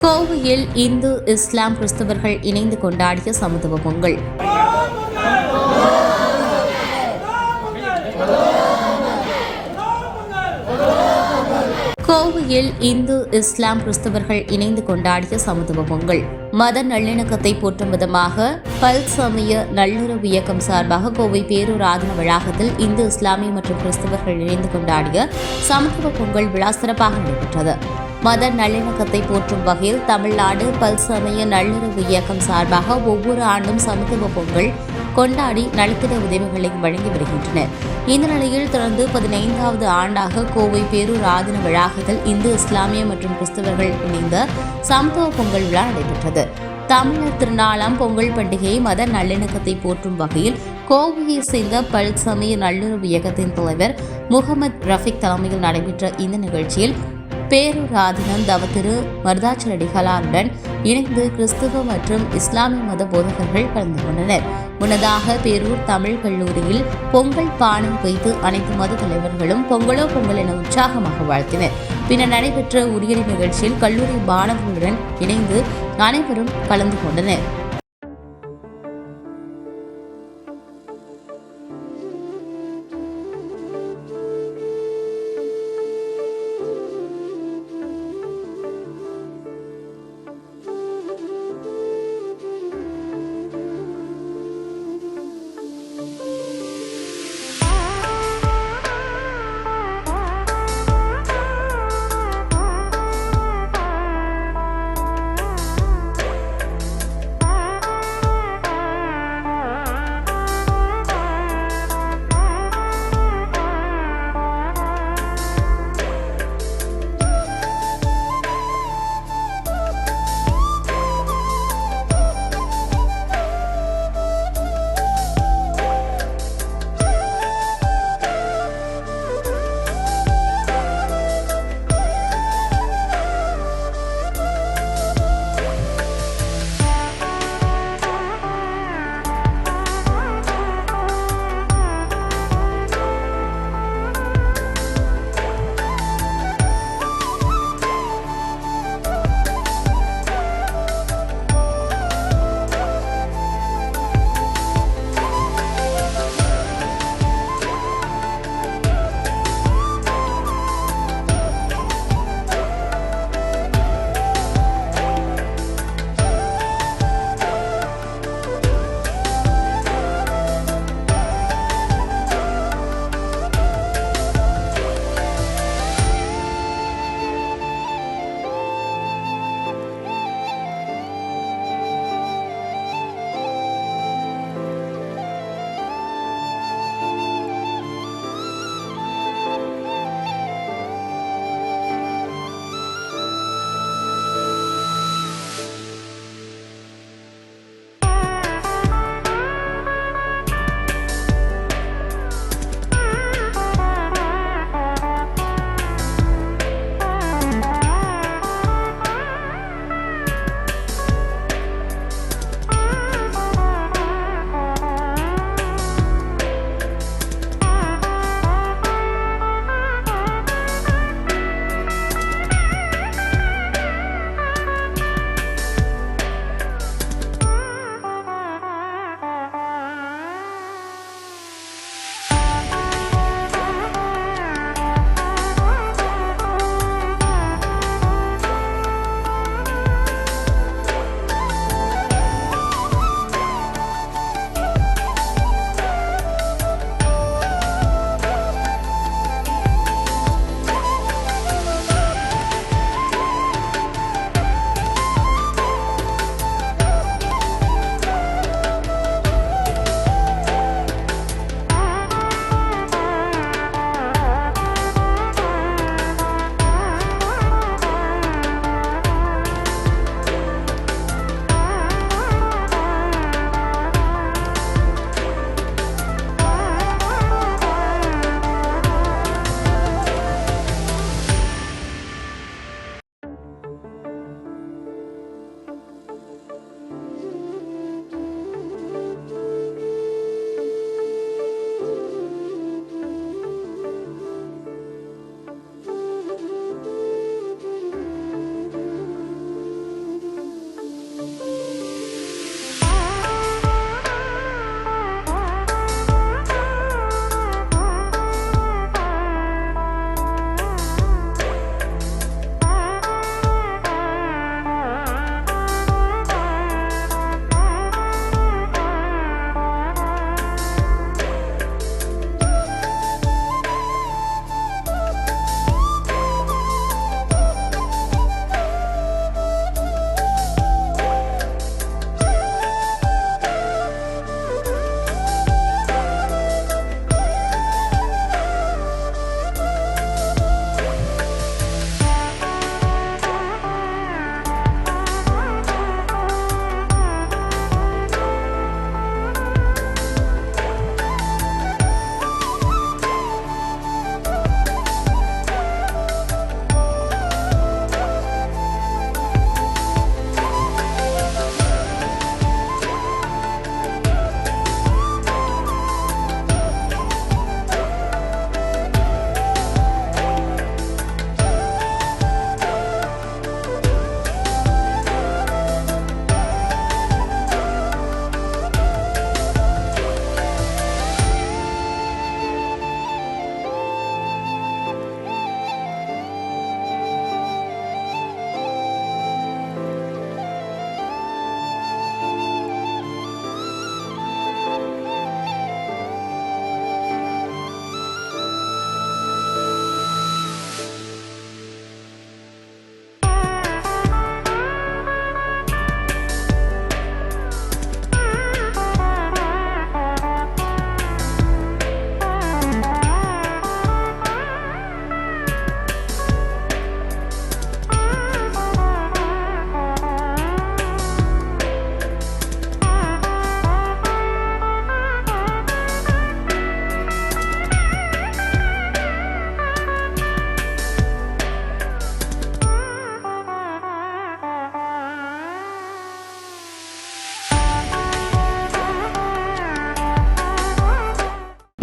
கோவையில் இந்து இஸ்லாம் கிறிஸ்தவர்கள் இணைந்து கொண்டாடிய சமத்துவ பொங்கல் கோவையில் இந்து இஸ்லாம் கிறிஸ்தவர்கள் இணைந்து கொண்டாடிய சமத்துவ பொங்கல் மத நல்லிணக்கத்தை போற்றும் விதமாக பல் சமய நல்லுறவு இயக்கம் சார்பாக கோவை பேரூர் ஆதன வளாகத்தில் இந்து இஸ்லாமிய மற்றும் கிறிஸ்தவர்கள் இணைந்து கொண்டாடிய சமத்துவ பொங்கல் விழா சிறப்பாக நடைபெற்றது. மத நல்லிணக்கத்தை போற்றும் வகையில் தமிழ்நாடு பல் சமய நல்லுறவு இயக்கம் சார்பாக ஒவ்வொரு ஆண்டும் சமத்துவ பொங்கல் கொண்டாடி நலத்திட உதவிகளை வழங்கி வருகின்றனர். இந்த நிலையில் தொடர்ந்து பதினைந்தாவது ஆண்டாக கோவை பேரூர் ஆதின வளாகத்தில் இந்து இஸ்லாமிய மற்றும் கிறிஸ்தவர்கள் இணைந்த சமத்துவ பொங்கல் விழா நடைபெற்றது. தமிழர் திருநாளாம் பொங்கல் பண்டிகையை மத நல்லிணக்கத்தை போற்றும் வகையில் கோவையை சேர்ந்த பல் சமய நல்லுறவு இயக்கத்தின் தலைவர் முகமது ரஃபிக் தலைமையில் நடைபெற்ற இந்த நிகழ்ச்சியில் பேரூர் தவத்திரு மருதாச்சலடிகளாருடன் இணைந்து கிறிஸ்துவ மற்றும் இஸ்லாமிய மத போதகர்கள் கலந்து கொண்டனர். முன்னதாக பேரூர் தமிழ் கல்லூரியில் பொங்கல் பானம் வைத்து அனைத்து மத தலைவர்களும் பொங்கலோ பொங்கல் என உற்சாகமாக வாழ்த்தினர். பின்னர் நடைபெற்ற உரியடி நிகழ்ச்சியில் கல்லூரி மாணவர்களுடன் இணைந்து அனைவரும் கலந்து கொண்டனர்.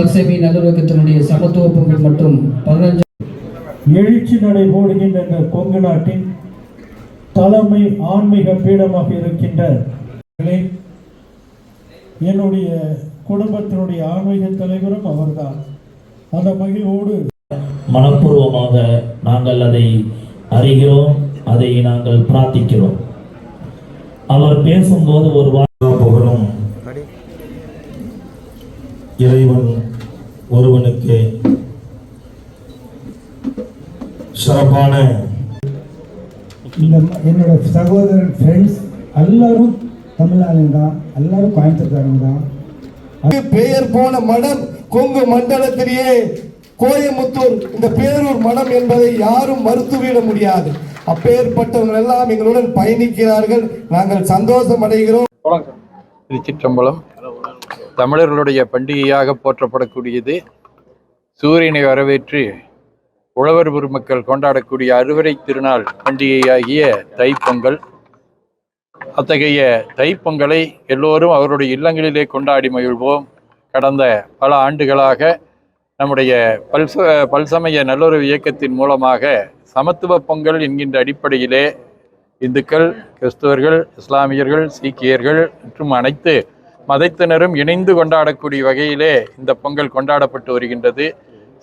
பல்சேமி நல்லுறக்கத்தினுடைய சமத்துவ பொங்கல் மற்றும் பதினஞ்சு எழுச்சி நடை போடுகின்ற இந்த கொங்கு நாட்டின் தலைமை ஆன்மீக பீடமாக இருக்கின்ற என்னுடைய குடும்பத்தினுடைய ஆன்மீக தலைவரும் அவர்தான். அந்த மகிழ்வோடு மனப்பூர்வமாக நாங்கள் அதை அறிகிறோம் அதை நாங்கள் பிரார்த்திக்கிறோம். அவர் பேசும்போது ஒரு இறைவன் ஒருவனுக்கு சிறப்பான இந்த என்னோட சகோதரன் ஃப்ரெண்ட்ஸ் எல்லாரும் தமிழ்நாடு தான் எல்லாரும் கோயம்புத்தூர்காரங்க தான். பெயர் போன மடம் கொங்கு மண்டலத்திலேயே கோயமுத்தூர் இந்த பேரூர் மடம் என்பதை யாரும் மறுத்துவிட முடியாது. அப்பேற்பட்டவர்கள் எல்லாம் எங்களுடன் பயணிக்கிறார்கள். நாங்கள் சந்தோஷம் அடைகிறோம் திருச்சிற்றம்பலம். தமிழர்களுடைய பண்டிகையாக போற்றப்படக்கூடியது சூரியனை வரவேற்று உழவர் பெருமக்கள் கொண்டாடக்கூடிய அறுவடை திருநாள் பண்டிகையாகிய தைப்பொங்கல். அத்தகைய தைப்பொங்கலை எல்லோரும் அவருடைய இல்லங்களிலே கொண்டாடி மகிழ்வோம். கடந்த பல ஆண்டுகளாக நம்முடைய பல்ச பல்சமய நல்லுறவு இயக்கத்தின் மூலமாக சமத்துவ பொங்கல் என்கின்ற அடிப்படையிலே இந்துக்கள் கிறிஸ்தவர்கள் இஸ்லாமியர்கள் சீக்கியர்கள் மற்றும் அனைத்து மதத்தினரும் இணைந்து கொண்டாடக்கூடிய வகையிலே இந்த பொங்கல் கொண்டாடப்பட்டு வருகின்றது.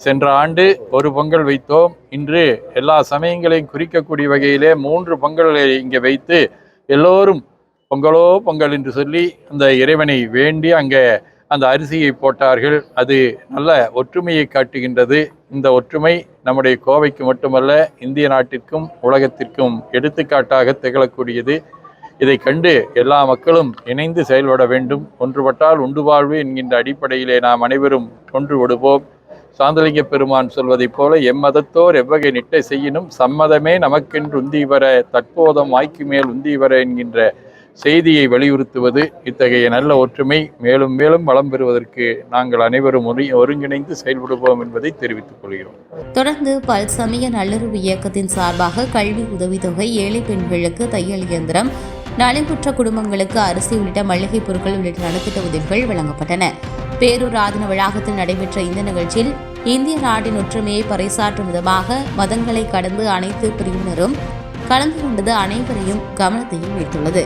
சென்ற ஆண்டு ஒரு பொங்கல் வைத்தோம். இன்று எல்லா சமயங்களையும் குறிக்கக்கூடிய வகையிலே மூன்று பொங்கல்களை இங்கே வைத்து எல்லோரும் பொங்கலோ பொங்கல் என்று சொல்லி அந்த இறைவனை வேண்டி அங்கே அந்த அரிசியை போட்டார்கள். அது நல்ல ஒற்றுமையை காட்டுகின்றது. இந்த ஒற்றுமை நம்முடைய கோவைக்கு மட்டுமல்ல இந்திய நாட்டிற்கும் உலகத்திற்கும் எடுத்துக்காட்டாக திகழக்கூடியது. இதை கண்டு எல்லா மக்களும் இணைந்து செயல்பட வேண்டும். ஒன்றுபட்டால் உண்டு வாழ்வு என்கின்ற அடிப்படையிலே நாம் அனைவரும் ஒன்றுபடுவோம் சாந்தலிங்க பெருமான் சொல்வதைப் போல எம்மதத்தோர் எவ்வகை நிட்டை செய்யினும் சம்மதமே நமக்கென்று உந்தி வர தற்போதம் வாய்க்கு மேல் உந்தி வர என்கின்ற செய்தியை வலியுறுத்துவது இத்தகைய நல்ல ஒற்றுமை. மேலும் மேலும் வளம் பெறுவதற்கு நாங்கள் அனைவரும் ஒருங்கிணைந்து செயல்படுவோம் என்பதை தெரிவித்துக் கொள்கிறோம். தொடர்ந்து பல்சமய நல்லுறவு இயக்கத்தின் சார்பாக கல்வி உதவித்தொகை ஏழை பெண்களுக்கு தையல் இயந்திரம் நலிவுற்ற குடும்பங்களுக்கு அரிசி உள்ளிட்ட மளிகை பொருட்கள் உள்ளிட்ட நலத்திட்ட உதவிகள் வழங்கப்பட்டன. பேரூர் ஆதின வளாகத்தில் நடைபெற்ற இந்த நிகழ்ச்சியில் இந்திய நாட்டின் ஒற்றுமையை பறைசாற்றும் விதமாக மதங்களை கடந்து அனைத்து பிரிவினரும் கலந்து கொண்டது அனைவரையும் கவனத்தையும் ஈர்த்துள்ளது.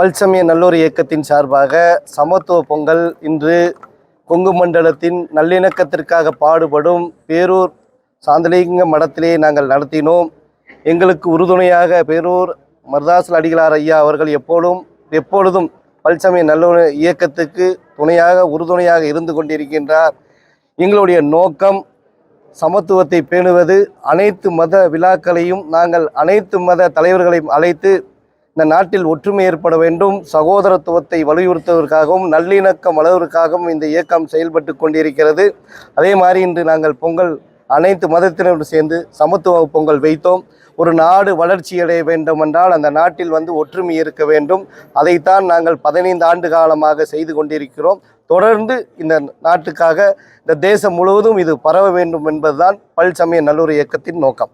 பல்சமய நல்லூர் இயக்கத்தின் சார்பாக சமத்துவ பொங்கல் இன்று கொங்கு மண்டலத்தின் நல்லிணக்கத்திற்காக பாடுபடும் பேரூர் சாந்தலிங்க மடத்திலே நாங்கள் நடத்தினோம். எங்களுக்கு உறுதுணையாக பேரூர் மருதாசல் அடிகளார் ஐயா அவர்கள் எப்போதும் எப்பொழுதும் பல்சமய நல்லூர் இயக்கத்துக்கு துணையாக உறுதுணையாக இருந்து கொண்டிருக்கின்றார். எங்களுடைய நோக்கம் சமத்துவத்தை பேணுவது. அனைத்து மத விழாக்களையும் நாங்கள் அனைத்து மத தலைவர்களையும் அழைத்து இந்த நாட்டில் ஒற்றுமை ஏற்பட வேண்டும் சகோதரத்துவத்தை வலியுறுத்துவதற்காகவும் நல்லிணக்கம் வளர்வதற்காகவும் இந்த இயக்கம் செயல்பட்டு கொண்டிருக்கிறது. அதே மாதிரி இன்று நாங்கள் பொங்கல் அனைத்து மதத்தினரும் சேர்ந்து சமத்துவ பொங்கல் வைத்தோம். ஒரு நாடு வளர்ச்சியடைய வேண்டுமென்றால் அந்த நாட்டில் வந்து ஒற்றுமை இருக்க வேண்டும். அதைத்தான் நாங்கள் பதினைந்து ஆண்டு காலமாக செய்து கொண்டிருக்கிறோம். தொடர்ந்து இந்த நாட்டுக்காக இந்த தேசம் முழுவதும் இது பரவ வேண்டும் என்பதுதான் பல் சமய நல்லூர் இயக்கத்தின் நோக்கம்.